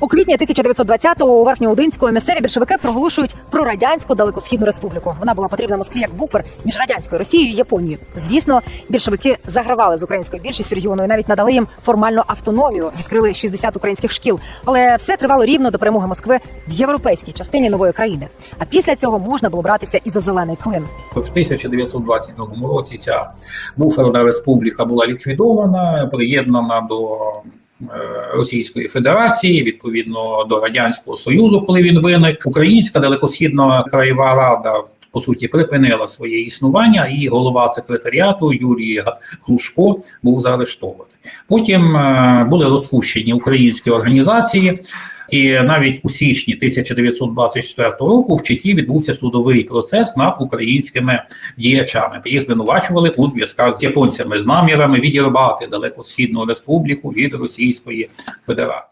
У квітні 1920-го у Верхньоудинську місцеві більшовики проголошують про радянську далекосхідну республіку. Вона була потрібна Москві як буфер між радянською Росією і Японією. Звісно, більшовики загравали з українською більшістю регіону і навіть надали їм формальну автономію. Відкрили 60 українських шкіл. Але все тривало рівно до перемоги Москви в європейській частині нової країни. А після цього можна було братися і за зелений клин. В 1922 році ця буферна республіка була ліквідована, приєднана до е, Російської Федерації, відповідно до Радянського Союзу, коли він виник. Українська далекосхідна краєва рада. По суті, припинила своє існування, і голова секретаріату Юрій Глушко був заарештований. Потім е, були розпущені українські організації, і навіть у січні 1924 року в Читі відбувся судовий процес над українськими діячами. Їх звинувачували у зв'язках з японцями з намірами відірвати далекосхідну республіку від Російської Федерації.